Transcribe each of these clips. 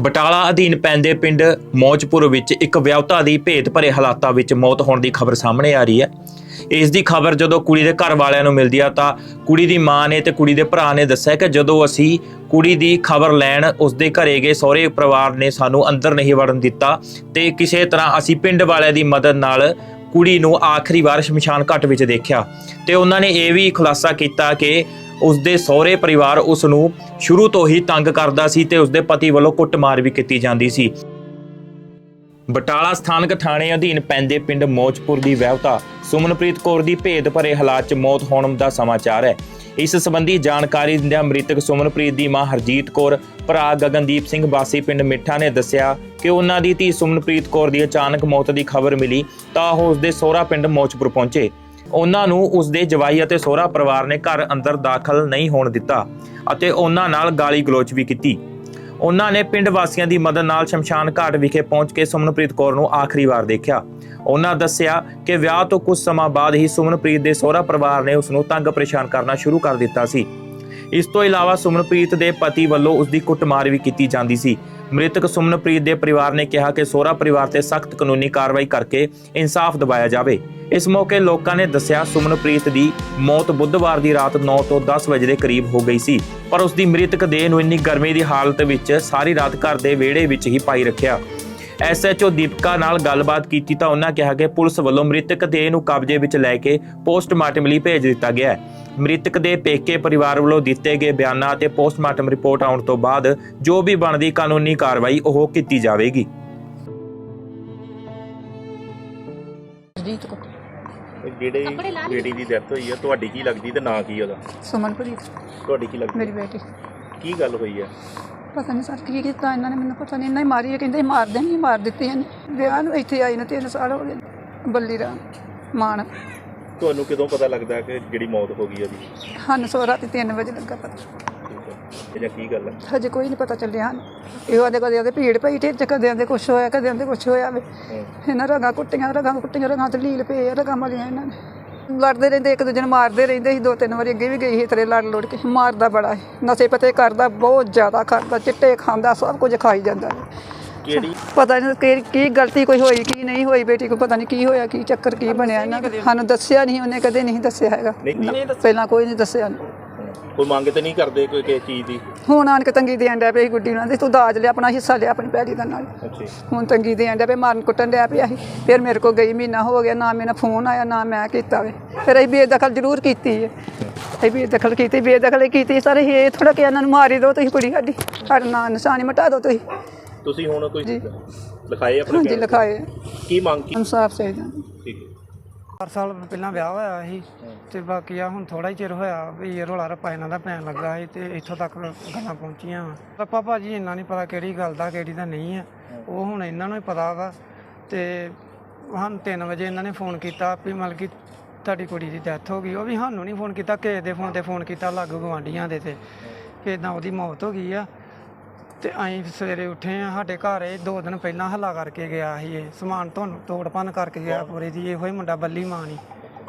ਬਟਾਲਾ ਅਧੀਨ ਪੈਂਦੇ ਪਿੰਡ ਮੌਜਪੁਰ ਵਿੱਚ ਇੱਕ ਵਿਆਹੁਤਾ ਦੀ ਭੇਤ ਭਰੇ ਹਾਲਾਤਾਂ ਵਿੱਚ ਮੌਤ ਹੋਣ ਦੀ ਖਬਰ ਸਾਹਮਣੇ ਆ ਰਹੀ ਹੈ। ਇਸ ਦੀ ਖਬਰ ਜਦੋਂ ਕੁੜੀ ਦੇ ਘਰ ਵਾਲਿਆਂ ਨੂੰ ਮਿਲਦੀ ਆ ਤਾਂ ਕੁੜੀ ਦੀ ਮਾਂ ਨੇ ਤੇ ਕੁੜੀ ਦੇ ਭਰਾ ਨੇ ਦੱਸਿਆ ਕਿ ਜਦੋਂ ਅਸੀਂ ਕੁੜੀ ਦੀ ਖਬਰ ਲੈਣ ਉਸਦੇ ਘਰੇ ਗਏ, ਸਹੁਰੇ ਪਰਿਵਾਰ ਨੇ ਸਾਨੂੰ ਅੰਦਰ ਨਹੀਂ ਵੜਨ ਦਿੱਤਾ ਤੇ ਕਿਸੇ ਤਰ੍ਹਾਂ ਅਸੀਂ ਪਿੰਡ ਵਾਲਿਆਂ ਦੀ ਮਦਦ ਨਾਲ ਕੁੜੀ ਨੂੰ ਆਖਰੀ ਵਾਰ ਸ਼ਮਸ਼ਾਨ ਘਾਟ ਵਿੱਚ ਦੇਖਿਆ। ਤੇ ਉਹਨਾਂ ਨੇ ਇਹ ਵੀ ਖੁਲਾਸਾ ਕੀਤਾ ਕਿ ਉਸਦੇ ਸਹੁਰੇ ਪਰਿਵਾਰ ਉਸ ਨੂੰ ਸ਼ੁਰੂ ਤੋਂ ਹੀ ਤੰਗ ਕਰਦਾ ਸੀ ਤੇ ਉਸਦੇ ਪਤੀ ਵੱਲੋਂ ਕੁੱਟਮਾਰ ਵੀ ਕੀਤੀ ਜਾਂਦੀ ਸੀ। ਬਟਾਲਾ ਸਥਾਨਕ ਥਾਣੇ ਅਧੀਨ ਪੈਂਦੇ ਪਿੰਡ ਮੋਚਪੁਰ ਦੀ ਵਿਆਹੁਤਾ ਸੁਮਨਪ੍ਰੀਤ ਕੌਰ ਦੀ ਭੇਦ ਭਰੇ ਹਾਲਾਤ 'ਚ ਮੌਤ ਹੋਣ ਦਾ ਸਮਾਚਾਰ ਹੈ। ਇਸ ਸੰਬੰਧੀ ਜਾਣਕਾਰੀ ਦਿੰਦਿਆਂ ਮ੍ਰਿਤਕ ਸੁਮਨਪ੍ਰੀਤ ਦੀ ਮਾਂ ਹਰਜੀਤ ਕੌਰ, ਭਰਾ ਗਗਨਦੀਪ ਸਿੰਘ ਬਾਸੀ ਪਿੰਡ ਮਿੱਠਾ ਨੇ ਦੱਸਿਆ ਕਿ ਉਹਨਾਂ ਦੀ ਧੀ ਸੁਮਨਪ੍ਰੀਤ ਕੌਰ ਦੀ ਅਚਾਨਕ ਮੌਤ ਦੀ ਖਬਰ ਮਿਲੀ ਤਾਂ ਉਹ ਉਸਦੇ ਸਹੁਰਾ ਪਿੰਡ ਮੋਚਪੁਰ ਪਹੁੰਚੇ। ਉਹਨਾਂ ਨੂੰ ਉਸਦੇ ਜਵਾਈ ਅਤੇ ਸਹੁਰਾ ਪਰਿਵਾਰ ਨੇ ਘਰ ਅੰਦਰ ਦਾਖਲ ਨਹੀਂ ਹੋਣ ਦਿੱਤਾ ਅਤੇ ਉਹਨਾਂ ਨਾਲ ਗਾਲੀ ਗਲੋਚ ਵੀ ਕੀਤੀ। ਉਹਨਾਂ ਨੇ ਪਿੰਡ ਵਾਸੀਆਂ ਦੀ ਮਦਦ ਨਾਲ ਸ਼ਮਸ਼ਾਨ ਘਾਟ ਵਿਖੇ ਪਹੁੰਚ ਕੇ ਸੁਮਨਪ੍ਰੀਤ ਕੌਰ ਨੂੰ ਆਖਰੀ ਵਾਰ ਦੇਖਿਆ। ਉਹਨਾਂ ਦੱਸਿਆ ਕਿ ਵਿਆਹ ਤੋਂ ਕੁਝ ਸਮਾਂ ਬਾਅਦ ਹੀ ਸੁਮਨਪ੍ਰੀਤ ਦੇ ਸਹੁਰਾ ਪਰਿਵਾਰ ਨੇ ਉਸ ਨੂੰ ਤੰਗ ਪਰੇਸ਼ਾਨ ਕਰਨਾ ਸ਼ੁਰੂ ਕਰ ਦਿੱਤਾ ਸੀ। ਇਸ ਤੋਂ ਇਲਾਵਾ ਸੁਮਨਪ੍ਰੀਤ ਦੇ ਪਤੀ ਵੱਲੋਂ ਉਸ ਦੀ ਕੁੱਟਮਾਰ ਵੀ ਕੀਤੀ ਜਾਂਦੀ ਸੀ ਮ੍ਰਿਤਕ ਸੁਮਨਪ੍ਰੀਤ ਦੇ ਪਰਿਵਾਰ ਨੇ ਕਿਹਾ ਕਿ ਸੋਹਰਾ ਪਰਿਵਾਰ ਤੇ ਸਖਤ ਕਾਨੂੰਨੀ ਕਾਰਵਾਈ ਕਰਕੇ ਇਨਸਾਫ ਦਿਵਾਇਆ ਜਾਵੇ। ਇਸ ਮੌਕੇ ਲੋਕਾਂ ਨੇ ਦੱਸਿਆ ਸੁਮਨਪ੍ਰੀਤ ਦੀ ਮੌਤ ਬੁੱਧਵਾਰ ਦੀ ਰਾਤ 9 ਤੋਂ 10 ਵਜੇ ਦੇ ਕਰੀਬ ਹੋ ਗਈ ਸੀ, ਪਰ ਉਸ ਦੀ ਮ੍ਰਿਤਕ ਦੇਹ ਨੂੰ ਇੰਨੀ ਗਰਮੀ ਦੀ ਹਾਲਤ ਵਿੱਚ ਸਾਰੀ ਰਾਤ ਘਰ ਦੇ ਵਿਹੜੇ ਵਿੱਚ ਹੀ ਪਾਈ ਰੱਖਿਆ। ਐਸਐਚਓ ਦੀਪਕਾ ਨਾਲ ਗੱਲਬਾਤ ਕੀਤੀ ਤਾਂ ਉਹਨਾਂ ਕਿਹਾ ਕਿ ਪੁਲਿਸ ਵੱਲੋਂ ਮ੍ਰਿਤਕ ਦੇਹ ਨੂੰ ਕਬਜ਼ੇ ਵਿੱਚ ਲੈ ਕੇ ਪੋਸਟਮਾਰਟਮ ਲਈ ਭੇਜ ਦਿੱਤਾ ਗਿਆ ਹੈ। ਮ੍ਰਿਤਕ ਦੇ ਪੇਕੇ ਪਰਿਵਾਰ ਵੱਲੋਂ ਦਿੱਤੇ ਗਏ ਬਿਆਨਾਂ ਅਤੇ ਪੋਸਟਮਾਰਟਮ ਰਿਪੋਰਟ ਆਉਣ ਤੋਂ ਬਾਅਦ ਜੋ ਵੀ ਬਣਦੀ ਕਾਨੂੰਨੀ ਕਾਰਵਾਈ ਉਹ ਕੀਤੀ ਜਾਵੇਗੀ। ਜੀਤ ਕੋ ਜਿਹੜੇ ਬੇਟੀ ਦੀ ਡੈਥ ਹੋਈ ਹੈ ਤੁਹਾਡੀ ਕੀ ਲੱਗਦੀ ਤੇ ਨਾਂ ਕੀ ਉਹਦਾ? ਸੁਮਨਪ੍ਰੀਤ। ਤੁਹਾਡੀ ਕੀ ਲੱਗਦੀ? ਮੇਰੀ ਬੇਟੀ। ਕੀ ਗੱਲ ਹੋਈ ਹੈ ਪਤਾ ਨਹੀਂ ਸਰ ਕੀ ਕੀਤਾ ਇਹਨਾਂ ਨੇ ਮੈਨੂੰ ਪਤਾ ਨਹੀਂ ਇਹਨਾਂ ਹੀ ਮਾਰੀ ਹੈ ਕਹਿੰਦੇ ਮਾਰ ਦੇਣੀ ਮਾਰ ਦਿੱਤੀ ਇਹਨੇ ਵਿਆਹ ਨੂੰ ਇੱਥੇ ਆਈ ਨੂੰ ਤਿੰਨ ਸਾਲ ਹੋ ਗਏ। ਬੱਲੀ ਰਾਮ ਮਾਨ। ਤੁਹਾਨੂੰ ਕਦੋਂ ਪਤਾ ਲੱਗਦਾ ਕਿ ਜਿਹੜੀ ਮੌਤ ਹੋ ਗਈ ਉਹਦੀ? ਹਨ ਸੋ ਰਾਤੀ 3 ਵਜੇ ਲੱਗਾ ਪਤਾ। ਠੀਕ ਹੈ ਇਹ ਜਾਂ ਕੀ ਗੱਲ ਹੈ ਹਜੇ ਕੋਈ ਨਹੀਂ ਪਤਾ ਚੱਲਿਆ ਇਹੋ ਆਦੇ ਕਦੇ ਆਦੇ ਭੀੜ ਪਈ ਤੇ ਕਦੇ ਆਦੇ ਕੁਛ ਹੋਇਆ ਕਦੇ ਆਦੇ ਕੁਛ ਹੋਇਆ ਵੇ। ਇਹਨਾਂ ਰਗਾਂ ਕੁੱਟੀਆਂ ਰਗਾਂ ਕੁੱਟੀਆਂ ਰਗਾਂ ਤੇ ਲੀਲ ਪਏ ਰਗਾਂ ਮਲੀਆਂ ਇਹਨਾਂ ਨੇ। ਲੜਦੇ ਰਹਿੰਦੇ ਇੱਕ ਦੂਜੇ ਨੂੰ ਮਾਰਦੇ ਰਹਿੰਦੇ ਸੀ ਦੋ ਤਿੰਨ ਵਾਰੀ ਅੱਗੇ ਵੀ ਗਈ ਸੀ ਤੇਰੇ ਲੜ ਲੜ ਕੇ। ਮਾਰਦਾ ਬੜਾ ਨਸ਼ੇ ਪਤੇ ਕਰਦਾ ਬਹੁਤ ਜ਼ਿਆਦਾ ਕਰਦਾ ਚਿੱਟੇ ਖਾਂਦਾ ਸਭ ਕੁਝ ਖਾਈ ਜਾਂਦਾ ਕਿਹੜੀ? ਪਤਾ ਨਹੀਂ ਕਿ ਕੀ ਗਲਤੀ ਕੋਈ ਹੋਈ ਕੀ ਨਹੀਂ ਹੋਈ ਬੇਟੀ ਕੋ ਪਤਾ ਨਹੀਂ ਕੀ ਹੋਇਆ ਕੀ ਚੱਕਰ ਕੀ ਬਣਿਆ ਇਹਨਾਂ ਦਾ। ਸਾਨੂੰ ਦੱਸਿਆ ਨਹੀਂ ਉਹਨੇ ਕਦੇ ਨਹੀਂ ਦੱਸਿਆ ਹੈਗਾ। ਨਹੀਂ ਪਹਿਲਾਂ ਕੋਈ ਨਹੀਂ ਦੱਸਿਆ। ਕੋਈ ਮੰਗ ਤੇ ਨਹੀਂ ਕਰਦੇ ਕੋਈ ਕਿਸੇ ਚੀਜ਼ ਦੀ? ਹੁਣ ਆਣ ਕੇ ਤੰਗੀ ਦੇਣ ਡਿਆ ਪਿਆ ਸੀ ਗੁੱਡੀ ਨਾਲ ਤੇ ਤੂੰ ਦਾਜ ਲਿਆ ਆਪਣਾ ਹਿੱਸਾ ਲਿਆ ਆਪਣੀ ਪੈਲੀ ਦਾ ਨਾਲ। ਅੱਛਾ ਹੁਣ ਤੰਗੀ ਦੇਣ ਡਿਆ ਪਿਆ ਮਾਰਨ ਕੁੱਟਣ ਡਿਆ ਪਿਆ ਸੀ। ਫਿਰ ਮੇਰੇ ਕੋ ਗਈ ਮਹੀਨਾ ਹੋ ਗਿਆ ਨਾ ਮੇਰਾ ਫੋਨ ਆਇਆ ਨਾ ਮੈਂ ਕੀਤਾ ਵੇ। ਫਿਰ ਅਸੀਂ ਬੇਦਖਲ ਜ਼ਰੂਰ ਕੀਤੀ ਹੈ ਅਸੀਂ ਬੇਦਖਲ ਕੀਤੀ ਬੇਦਖਲ ਹੀ ਕੀਤੀ। ਸਾਰੇ ਇਹ ਥੋੜਾ ਕਿ ਇਹਨਾਂ ਨੂੰ ਮਾਰੀ ਦਿਓ ਤੁਸੀਂ ਕੁੜੀ ਸਾਡੀ। ਸਾਡਾ ਨਾਂ ਨਿਸ਼ਾਨੀ ਮਿਟਾ ਦਿਓ ਤੁਸੀਂ। ਤੁਸੀਂ ਹੁਣ ਕੋਈ ਲਿਖਾਏ ਆਪਣੇ ਹਾਂਜੀ? ਲਿਖਾਏ। ਕੀ ਮੰਗ ਕੀ? ਇਨਸਾਫ ਚਾਹੀਦਾ। ਠੀਕ ਹੈ। 4 ਸਾਲ ਪਹਿਲਾਂ ਵਿਆਹ ਹੋਇਆ ਸੀ ਤੇ ਬਾਕੀ ਆ ਹੁਣ ਥੋੜਾ ਹੀ ਚਿਰ ਹੋਇਆ ਵੀ ਇਹ ਰੋਲਾ ਰੱਪਾ ਇਹਨਾਂ ਦਾ ਪੈਣ ਲੱਗਾ ਸੀ ਤੇ ਇੱਥੋਂ ਤੱਕ ਗੱਲਾਂ ਪਹੁੰਚੀਆਂ ਵਾ। ਰੱਪਾ ਭਾਜੀ ਇੰਨਾ ਨਹੀਂ ਪਤਾ ਕਿਹੜੀ ਗੱਲ ਦਾ ਕਿਹੜੀ ਦਾ ਨਹੀਂ ਆ। ਉਹ ਹੁਣ ਇਹਨਾਂ ਨੂੰ ਹੀ ਪਤਾ ਵਾ ਤੇ ਹਨ 3 ਵਜੇ ਇਹਨਾਂ ਨੇ ਫੋਨ ਕੀਤਾ ਵੀ ਮਤਲਬ ਕਿ ਤੁਹਾਡੀ ਕੁੜੀ ਦੀ ਡੈਥ ਹੋ ਗਈ। ਉਹ ਵੀ ਸਾਨੂੰ ਨਹੀਂ ਫੋਨ ਕੀਤਾ ਕਿਸੇ ਦੇ ਫੋਨ ਤੇ ਫੋਨ ਕੀਤਾ ਲਾਗੂ ਗਵਾਂਢੀਆਂ ਦੇ ਤੇ ਕਿ ਇਦਾਂ ਉਹਦੀ ਮੌਤ ਹੋ ਗਈ ਆ। ਤੇ ਅਸੀਂ ਸਵੇਰੇ ਉੱਠੇ ਆ ਸਾਡੇ ਘਰ ਇਹ ਦੋ ਦਿਨ ਪਹਿਲਾਂ ਹੱਲਾ ਕਰਕੇ ਗਿਆ ਸੀ ਇਹ ਸਮਾਨ ਤੁਹਾਨੂੰ ਤੋੜ ਭੰਨ ਕਰਕੇ ਗਿਆ ਪੂਰੇ ਦੀ ਇਹੋ ਹੀ ਮੁੰਡਾ ਬੱਲੀ ਮਾਂ ਨਹੀਂ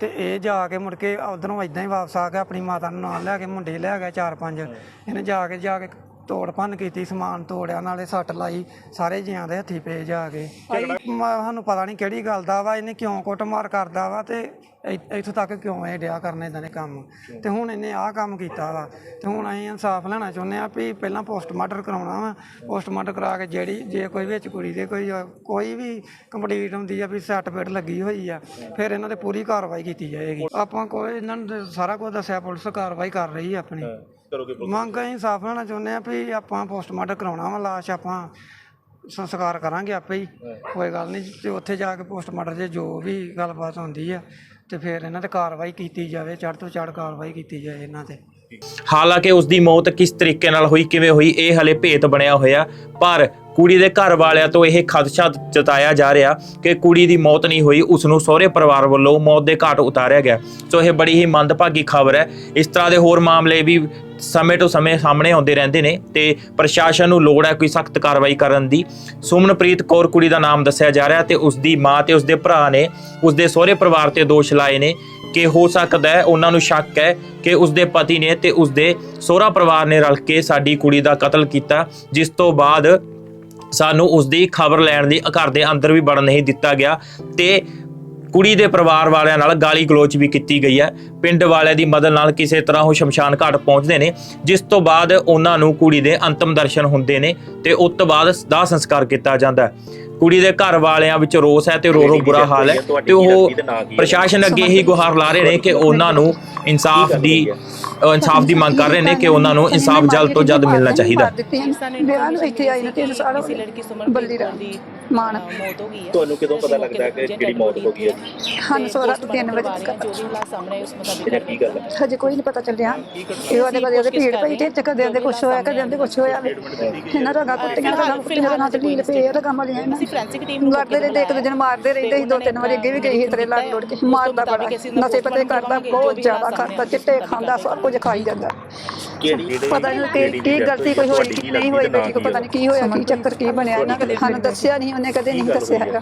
ਤੇ ਇਹ ਜਾ ਕੇ ਮੁੜ ਕੇ ਉਧਰੋਂ ਇਦਾਂ ਹੀ ਵਾਪਸ ਆ ਗਿਆ ਆਪਣੀ ਮਾਤਾ ਨੂੰ ਨਾਲ ਲੈ ਕੇ ਮੁੰਡੇ ਲੈ ਗਿਆ ਚਾਰ ਪੰਜ। ਇਹਨੇ ਜਾ ਕੇ ਜਾ ਕੇ ਤੋੜ ਭੰਨ ਕੀਤੀ ਸਮਾਨ ਤੋੜਿਆ ਨਾਲੇ ਸੱਟ ਲਾਈ ਸਾਰੇ ਜੀਆਂ ਦੇ ਹੱਥੀ ਪਏ ਜਾ ਕੇ। ਸਾਨੂੰ ਪਤਾ ਨਹੀਂ ਕਿਹੜੀ ਗੱਲ ਦਾ ਵਾ ਇਹਨੇ ਕਿਉਂ ਕੁੱਟਮਾਰ ਕਰਦਾ ਵਾ ਤੇ ਇ- ਇੱਥੋਂ ਤੱਕ ਕਿਉਂ ਇਹ ਡਿਆ ਕਰਨ ਇਦਾਂ ਦੇ ਕੰਮ? ਤੇ ਹੁਣ ਇਹਨੇ ਆਹ ਕੰਮ ਕੀਤਾ ਵਾ ਤੇ ਹੁਣ ਅਸੀਂ ਇਨਸਾਫ ਲੈਣਾ ਚਾਹੁੰਦੇ ਆ ਵੀ ਪਹਿਲਾਂ ਪੋਸਟਮਾਰਟਮ ਕਰਾਉਣਾ ਵਾ। ਪੋਸਟਮਾਰਟਮ ਕਰਾ ਕੇ ਜਿਹੜੀ ਜੇ ਕੋਈ ਵਿੱਚ ਕੁੜੀ ਦੇ ਕੋਈ ਕੋਈ ਵੀ ਕੰਪਲੀਟ ਹੁੰਦੀ ਆ ਵੀ ਸਰਟੀਫਿਕੇਟ ਲੱਗੀ ਹੋਈ ਆ ਫਿਰ ਇਹਨਾਂ ਤੇ ਪੂਰੀ ਕਾਰਵਾਈ ਕੀਤੀ ਜਾਏਗੀ। ਆਪਾਂ ਕੋਈ ਇਹਨਾਂ ਨੂੰ ਸਾਰਾ ਕੁਝ ਦੱਸਿਆ ਪੁਲਿਸ ਕਾਰਵਾਈ ਕਰ ਰਹੀ ਆ ਆਪਣੀ। ਕਰੋਗੇ? ਮੰਗ ਅਸੀਂ ਇਨਸਾਫ ਲੈਣਾ ਚਾਹੁੰਦੇ ਆ ਵੀ ਆਪਾਂ ਪੋਸਟਮਾਰਟਮ ਕਰਾਉਣਾ ਵਾ ਲਾਸ਼ ਆਪਾਂ ਸੰਸਕਾਰ ਕਰਾਂਗੇ ਆਪੇ ਹੀ। ਕੋਈ ਗੱਲ ਨਹੀਂ ਤੇ ਉੱਥੇ ਜਾ ਕੇ ਪੋਸਟਮਾਰਟਮ 'ਚ ਜੋ ਵੀ ਗੱਲਬਾਤ ਹੁੰਦੀ ਆ ਤੇ ਫਿਰ ਇਹਨਾਂ ਤੇ ਕਾਰਵਾਈ ਕੀਤੀ ਜਾਵੇ, ਚੜ੍ਹ ਤੋਂ ਚੜ੍ਹ ਕਾਰਵਾਈ ਕੀਤੀ ਜਾਵੇ ਇਹਨਾਂ ਤੇ। ਹਾਲਾਂਕਿ ਉਸ ਦੀ ਮੌਤ ਕਿਸ ਤਰੀਕੇ ਨਾਲ ਹੋਈ, ਕਿਵੇਂ ਹੋਈ, ਇਹ ਹਲੇ ਭੇਤ ਬਣਿਆ ਹੋਇਆ, ਪਰ ਕੁੜੀ ਦੇ ਘਰ ਵਾਲਿਆਂ ਤੋਂ ਇਹ ਖਦਸ਼ਾ ਜਤਾਇਆ ਜਾ ਰਿਹਾ ਕਿ ਕੁੜੀ ਦੀ ਮੌਤ ਨਹੀਂ ਹੋਈ ਉਸ ਨੂੰ ਸਹੁਰੇ ਪਰਿਵਾਰ ਵੱਲੋਂ ਮੌਤ ਦੇ ਘਾਟ ਉਤਾਰਿਆ ਗਿਆ। ਸੋ ਇਹ ਬੜੀ ਹੀ ਮੰਦਭਾਗੀ ਖਬਰ ਹੈ। ਇਸ ਤਰ੍ਹਾਂ ਦੇ ਹੋਰ ਮਾਮਲੇ ਵੀ ਸਮੇਂ ਤੋਂ ਸਮੇਂ ਸਾਹਮਣੇ ਆਉਂਦੇ ਰਹਿੰਦੇ ਨੇ ਤੇ ਪ੍ਰਸ਼ਾਸਨ ਨੂੰ ਲੋੜ ਹੈ ਕੋਈ ਸਖਤ ਕਾਰਵਾਈ ਕਰਨ ਦੀ। ਸੁਮਨਪ੍ਰੀਤ ਕੌਰ ਕੁੜੀ ਦਾ ਨਾਮ ਦੱਸਿਆ ਜਾ ਰਿਹਾ ਤੇ ਉਸ ਦੀ ਮਾਂ ਤੇ ਉਸ ਦੇ ਭਰਾ ਨੇ ਉਸ ਦੇ ਸਹੁਰੇ ਪਰਿਵਾਰ ਤੇ ਦੋਸ਼ ਲਾਏ ਨੇ ਕਿ ਹੋ ਸਕਦਾ ਹੈ ਉਹਨਾਂ ਨੂੰ ਸ਼ੱਕ ਹੈ ਕਿ ਉਸ ਦੇ ਪਤੀ ਨੇ ਤੇ ਉਸ ਦੇ ਸਹੁਰਾ ਪਰਿਵਾਰ ਨੇ ਰਲ ਕੇ ਸਾਡੀ ਕੁੜੀ ਦਾ ਕਤਲ ਕੀਤਾ, ਜਿਸ ਤੋਂ ਬਾਅਦ ਸਾਨੂੰ ਉਸ ਦੀ ਖਬਰ ਲੈਣ ਲਈ ਘਰ ਦੇ ਅੰਦਰ ਵੀ ਵੜਨ ਨਹੀਂ ਦਿੱਤਾ ਗਿਆ ਤੇ ਕੁੜੀ ਦੇ ਪਰਿਵਾਰ ਵਾਲਿਆਂ ਨਾਲ ਗਾਲੀ ਗਲੋਚ ਵੀ ਕੀਤੀ ਗਈ ਹੈ। ਪਿੰਡ ਵਾਲਿਆਂ ਦੀ ਮਦਦ ਨਾਲ ਕਿਸੇ ਤਰ੍ਹਾਂ ਉਹ ਸ਼ਮਸ਼ਾਨ ਘਾਟ ਪਹੁੰਚਦੇ ਨੇ, ਜਿਸ ਤੋਂ ਬਾਅਦ ਉਹਨਾਂ ਨੂੰ ਕੁੜੀ ਦੇ ਅੰਤਮ ਦਰਸ਼ਨ ਹੁੰਦੇ ਨੇ ਤੇ ਉਸ ਤੋਂ ਬਾਅਦ ਦਾਹ ਸੰਸਕਾਰ ਕੀਤਾ ਜਾਂਦਾ ਹੈ। ਕੁੜੀ ਦੇ ਘਰ ਵਾਲਿਆਂ ਵਿੱਚ ਰੋਸ ਹੈ ਤੇ ਰੋ ਰੋ ਬੁਰਾ ਹਾਲ ਹੈ ਤੇ ਉਹ ਪ੍ਰਸ਼ਾਸਨ ਅੱਗੇ ਹੀ ਗੁਹਾਰ ਲਾ ਰਹੇ ਨੇ ਕਿ ਉਹਨਾਂ ਨੂੰ ਇਨਸਾਫ ਦੀ ਇਨਸਾਫ ਦੀ ਮੰਗ ਕਰ ਰਹੇ ਨੇ ਕਿ ਉਹਨਾਂ ਨੂੰ ਇਨਸਾਫ ਜਲਦ ਤੋਂ ਜਲਦ ਮਿਲਣਾ ਚਾਹੀਦਾ। ਇੱਥੇ ਆਈ ਨੂੰ ਲੜਕੀ ਸੁਮਨ ਬੱਲੀ ਰਾਮ ਦੀ ਮਾਨ ਮੌਤ ਹੋ ਗਈ ਹੈ। ਤੁਹਾਨੂੰ ਕਦੋਂ ਪਤਾ ਲੱਗਦਾ ਕਿ ਜਿਹੜੀ ਮੌਤ ਹੋ ਗਈ ਹੈ? ਹਨ ਸੋਰਾ ਤੋਂ 3 ਵਜੇ ਜੋ ਤੱਕ ਵੀ ਹਾਲਾਤ ਸਾਹਮਣੇ ਉਸ ਮੁਤਾਬਿਕ ਕੀ ਗੱਲ ਹੈ? ਹਜੇ ਕੋਈ ਨਹੀਂ ਪਤਾ ਚੱਲਿਆ। ਇਹ ਉਹਦੇ ਕਦੇ ਉਹਦੇ ਭੀੜ ਪਈ ਤੇ ਕਦੇ ਉਹਦੇ ਕੁਛ ਹੋਇਆ ਕਦੇ ਉਹਦੇ ਕੁਛ ਹੋਇਆ। ਵੇ। ਇਹਨਾਂ ਰਗਾ ਕੁੱਟੀਆਂ ਰਗਾ ਕੁੱਟੀਆਂ ਰਗਾ ਤੇ ਢੀਲ ਪਏ ਰਗਾ ਮਲੀਆਂ ਇਹਨਾਂ ਅਸੀਂ ਫੋਰੈਂਸਿਕ ਟੀਮ ਨੂੰ ਲੜਦੇ ਰਹਿੰਦੇ ਇੱਕ ਦੂਜੇ ਨੂੰ ਮਾਰਦੇ ਰਹਿੰਦੇ ਸੀ ਦੋ ਤਿੰਨ ਵਾਰੀ ਅੱਗੇ ਵੀ ਗਈ ਸੀ ਤੇਰੇ ਲੜ ਲੋੜ ਕੇ ਮਾਰਦਾ ਬੜਾ। ਨਸ਼ੇ ਪਤੇ ਕਰਦਾ ਬਹੁਤ ਜ਼ਿਆਦਾ ਕਰਦਾ ਚਿੱਟੇ ਖਾਂਦਾ ਸਭ ਕੁਝ ਖਾਈ ਜਾਂਦਾ। ਪਤਾ ਨਹੀਂ ਕਿ ਕੀ ਗਲਤੀ ਕੋਈ ਹੋਈ ਕਿ ਨਹੀਂ ਹੋਈ ਬੇਟੀ ਕੋ ਪਤਾ ਨਹੀਂ ਕੀ ਹੋਇਆ ਕੀ ਚੱਕਰ ਕੀ ਬਣਿਆ ਇਹਨਾਂ ਕਦੇ ਸਾਨੂੰ ਦੱਸਿਆ ਨਹੀਂ ਉਹਨੇ ਕਦੇ ਨਹੀਂ ਦੱਸਿਆ ਹੈਗਾ।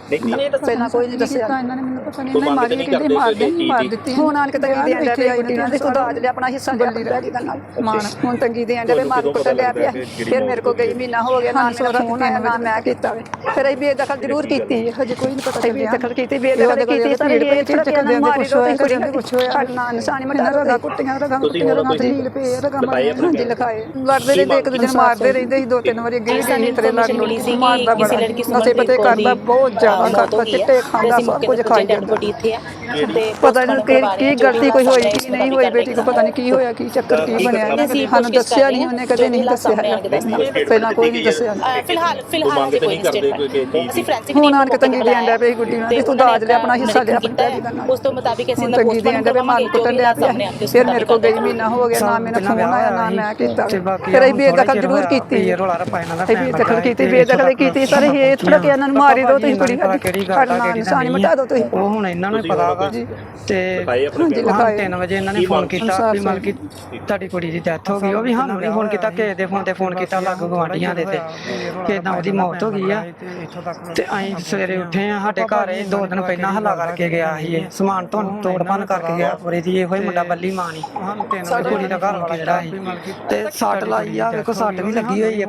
ਪਹਿਲਾਂ ਕੋਈ ਨਹੀਂ ਦੱਸਿਆ। ਇਹਨਾਂ ਨੇ ਮੈਨੂੰ ਪਤਾ ਨਹੀਂ ਇਹਨਾਂ ਮਾਰੀ ਕਹਿੰਦੇ ਮਾਰ ਦੇ? ਮਾਰ ਦਿੱਤੀ। ਹੁਣ ਆਣ ਕੇ ਤੰਗੀ ਦੇਣ ਲੱਗੇ ਨਾਲ ਤੇ ਖੁਦਾ ਅੱਜ ਆਪਣਾ ਹਿੱਸਾ ਲਿਆ ਬੱਲੀ ਦਾ ਨਾਲ। ਮਾਣ ਹੁਣ ਤੰਗੀ ਦੇਣ ਲੱਗੇ ਮਾਰ ਕੁੱਟਣ ਲਿਆ ਪਿਆ ਫਿਰ ਮੇਰੇ ਕੋ ਗਈ ਮਹੀਨਾ ਹੋ ਗਿਆ ਨਾ ਮੇਰਾ ਫੋਨ ਆਇਆ ਨਾ ਮੈਂ ਕੀਤਾ ਫਿਰ ਅਸੀਂ ਬੇਦਖਲ ਜ਼ਰੂਰ ਕੀਤੀ। ਹੈ। ਹਜੇ ਕੋਈ ਨਹੀਂ ਪਤਾ ਚੱਲਿਆ। ਬੇਦਖਲ ਕੀਤੀ ਬੇਦਖਲ ਕੀਤੀ ਸਾਰੇ ਇਹ ਥੋੜਾ ਕਿ ਇਹਨਾਂ ਮਾਰੀ ਦੋ ਤੇ ਕੁੜੀ ਨੇ ਕੁਛ ਹੋਇਆ। ਨਾ ਨਿਸ਼ਾਨੀ ਮਟਾ ਰਗਾ ਕੁੱਟੀਆਂ ਰਗਾ ਕੁੱਟੀਆਂ ਰਗਾ ਤੇ ਢੀਲ ਪਏ ਰਗਾ ਮਾਰੀ ਹਾਂਜੀ ਲਿਖਾਏ। ਲੜਦੇ ਰਹਿੰਦੇ ਇੱਕ ਦੂਜੇ ਨੂੰ ਮਾਰਦੇ ਰਹਿੰਦੇ ਸੀ ਦੋ ਤਿੰਨ ਵਾਰੀ ਅੱਗੇ ਵੀ ਤੇਰੇ ਲੜ ਲੋੜ ਕੇ ਮਾਰਦਾ ਬੜਾ। ਨਸ਼ੇ ਪਤੇ ਕਰਦਾ ਬਹੁਤ ਜ਼ਿਆਦਾ ਕਰਦਾ ਚਿੱਟੇ ਖਾਂਦਾ ਸਭ ਕੁਝ ਖਾਈ ਜਾਂਦਾ ਇੱਥੇ ਆ ਤੇ ਪਤਾ ਨਹੀਂ ਕਿ ਕੀ ਗਲਤੀ ਕੋਈ ਹੋਈ ਕੀ ਨਹੀਂ ਹੋਈ ਬੇਟੀ ਕੋ ਪਤਾ ਨਹੀਂ ਕੀ ਹੋਇਆ ਕੀ ਚੱਕਰ ਕੀ ਬਣਿਆ। ਸਾਨੂੰ ਦੱਸਿਆ ਨਹੀਂ ਉਹਨੇ ਕਦੇ ਨਹੀਂ ਦੱਸਿਆ। ਪਹਿਲਾਂ ਕੋਈ ਨਹੀਂ ਦੱਸਿਆ। ਫਿਲਹਾਲ ਫਿਲਹਾਲ ਤੇ ਕੋਈ ਸਟੇਟਮੈਂਟ ਅਸੀਂ ਫੋਰੈਂਸਿਕ ਹੁਣ ਆਣ ਕੇ ਤੰਗੀ ਦੇਣ ਡਿਆ ਪਈ ਗੁੱਡੀ ਨਾਲ ਤੇ ਤੂੰ ਦਾਜ ਲਿਆ ਆਪਣਾ ਹਿੱਸਾ ਲਿਆ ਆਪਣੀ ਡੈਡੀ ਦਾ ਉਸ ਤੋਂ ਮੁਤਾਬਿਕ ਅਸੀਂ ਡਿਆ ਪਈ ਮਾਨ ਕੁੱਟਣ ਲਿਆ ਪਿਆ। ਫਿਰ ਮੇਰੇ ਕੋਲ ਗਈ ਮਹੀਨਾ ਹੋ ਗਿਆ ਨਾ ਮੈਨੂੰ ਫੋਨ ਆਇਆ ਨਾ ਮੈਂ ਕੀਤਾ। ਫਿਰ ਅਸੀਂ ਬੇਦਖਲ ਜ਼ਰੂਰ ਕੀਤੀ। ਇਹ ਰੋਲਾ ਰਪਾ ਇਹਨਾਂ ਦਾ ਬੇਦਖਲ ਕੀਤੀ ਬੇਦਖਲ ਕੀਤੀ। ਸਾਰੇ ਇਹ ਥੋੜਾ ਕਿ ਇਹਨਾਂ ਨੂੰ ਮਾਰੀ ਦੋ ਤੁਸੀਂ ਕੁੜੀ ਸਾਡੀ। ਸਾਡਾ ਨਿਸ਼ਾਨੀ ਮਿਟਾ ਦੋ ਤੁਸੀਂ। ਉਹ ਹੁਣ ਇਹਨਾਂ ਨੂੰ ਹੀ ਪਤਾ ਵਾ ਤੇ ਲਿਖਾਏ 3 ਵਜੇ ਇਹਨਾਂ ਨੇ ਫੋਨ ਕੀਤਾ ਵੀ ਮਤਲਬ ਕਿ ਤੁਹਾਡੀ ਕੁੜੀ ਦੀ ਡੈਥ ਹੋ ਗਈ ਉਹ ਵੀ ਸਾਨੂੰ ਨਹੀਂ ਫੋਨ ਕੀਤਾ ਕਿਸੇ ਦੇ ਫੋਨ ਤੇ ਫੋਨ ਕੀਤਾ ਲੱਗ ਗਵਾਂਢੀਆਂ ਦੇ ਤੇ ਕਿ ਇਦਾਂ ਉਹਦੀ ਮੌਤ ਹੋ। ਗਈ ਆ ਤੇ ਅਸੀਂ ਸਵੇਰੇ ਉੱਠੇ ਆ ਸਾਡੇ ਘਰ ਇਹ ਦੋ ਦਿਨ ਪਹਿਲਾਂ ਹੱਲਾ ਕਰਕੇ ਗਿਆ ਸੀ ਇਹ ਸਮਾਨ ਤੋਂ ਤੋੜ ਭੰਨ ਕਰਕੇ ਗਿਆ ਪੂਰੇ ਦੀ ਇਹੋ ਹੀ ਮੁੰਡਾ ਬੱਲੀ ਮਾਂ ਨਹੀਂ ਸਾਡੀ ਕੁੜੀ ਦਾ ਘਰ ਵਾਲਾ ਜਿਹੜਾ ਸੀ। ਤੇ ਸੱਟ ਲਾਈ ਆ ਵੇਖੋ ਸੱਟ ਵੀ ਲੱਗੀ ਹੋਈ ਹੈ